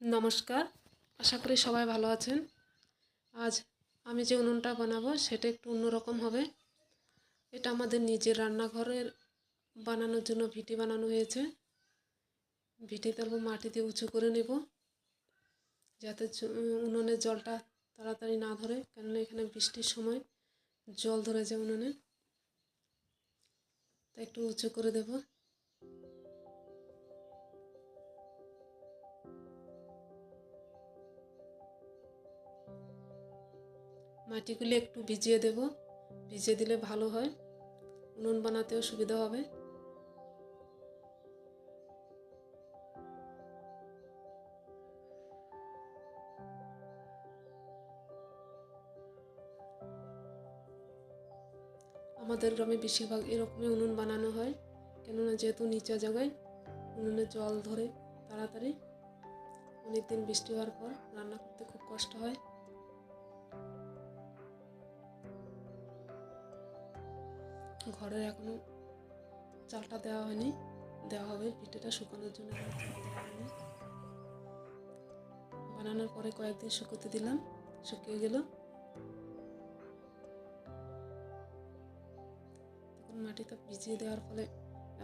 নমস্কার, আশা করি সবাই ভালো আছেন। আজ আমি যে উনুনটা বানাবো সেটা একটু অন্যরকম হবে। এটা আমাদের নিজের রান্নাঘরের বানানোর জন্য ভিটি বানানো হয়েছে। ভিটি তারপর মাটি দিয়ে উঁচু করে নেব, যাতে উনুনের জলটা তাড়াতাড়ি না ধরে, কেননা এখানে বৃষ্টির সময় জল ধরে যায় উনুনে। তাই একটু উঁচু করে দেবো। মাটিগুলি একটু ভিজিয়ে দেব। ভিজিয়ে দিলে ভালো হয়। উনুন বানাতেও সুবিধা হবে। আমাদের গ্রামে বেশিরভাগ এরকমই উনুন বানানো হয়। কেননা যেহেতু নিচা জায়গায় উনুনে জল ধরে তাড়াতাড়ি। অনেকদিন বৃষ্টি হওয়ার পর রান্না করতে খুব কষ্ট হয়। ঘরের এখনও চালটা দেওয়া হয়নি। দেওয়া হবে, পিঠেটা শুকানোর জন্য বানানোর পরে কয়েকদিন শুকোতে দিলাম, শুকিয়ে গেল। এখন মাটিটা ভিজিয়ে দেওয়ার ফলে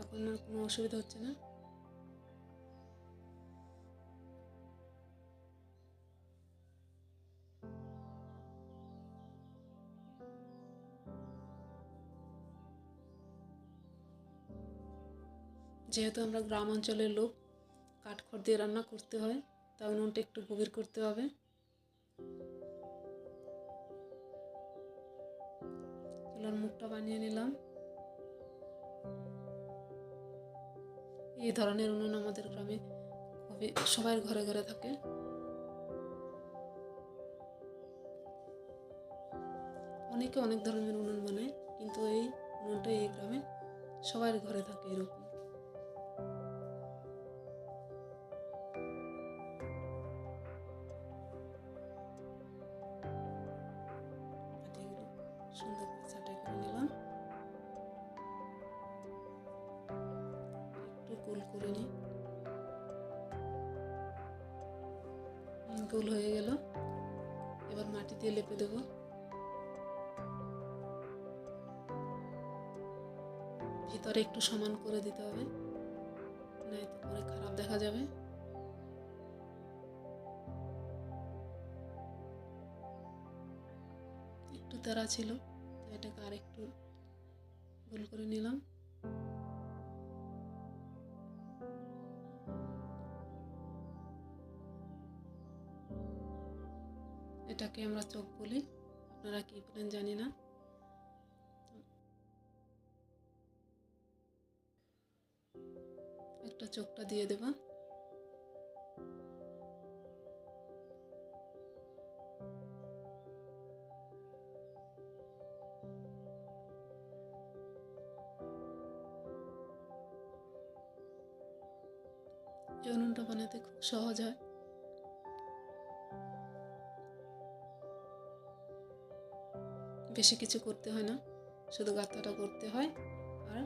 এখন আর কোনো অসুবিধা হচ্ছে না। যেহেতু আমরা গ্রাম অঞ্চলের লোক, কাঠখড় দিয়ে রান্না করতে হয়, তাই উনুনটা একটু গভীর করতে হবে। চুলার মুখটা বানিয়ে নিলাম। এই ধরনের উনুন আমাদের গ্রামে খুবই সবার ঘরে ঘরে থাকে। অনেকে অনেক ধরনের উনুন বানায়, কিন্তু এই উনুনটা এই গ্রামে সবার ঘরে থাকে এরকম। সুন্দর করে ছাটাই নিলাম একটু গোল করে নিই গোল হয়ে গেল। এবার মাটি দিয়ে লেপে দেবো। ভিতরে একটু সমান করে দিতে হবে। নয়তো পরে খারাপ দেখা যাবে। একটু তারা ছিল। এটাকে আর একটু গোল করে নিলাম। এটাকে আমরা চোখ বলি। আপনারা কি বলেন জানি না। একটা চোখটা দিয়ে দেবা। এই উনুনটা বানাতে খুব সহজ হয়। বেশি কিছু করতে হয় না, শুধু গাঁথাটা করতে হয় আর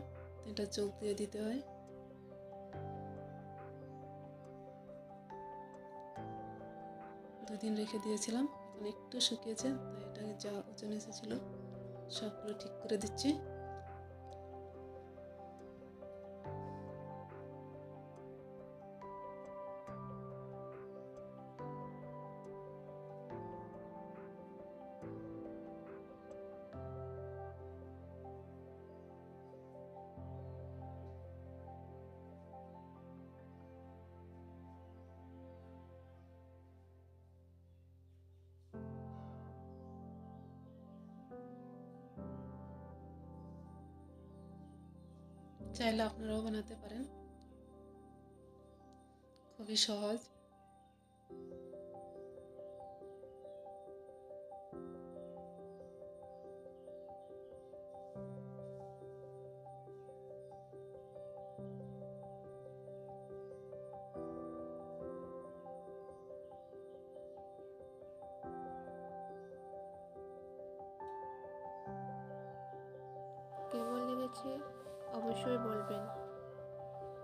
এটা চোখ দিয়ে দিতে হয়। দুদিন রেখে দিয়েছিলাম একটু শুকিয়েছে, তাই এটাকে যা ওজন এসেছিল সবগুলো ঠিক করে দিচ্ছি। চাইলে আপনারাও বানাতে পারেন। খুবই সহজ। কেমন লেগেছে? অবশ্যই বলবেন।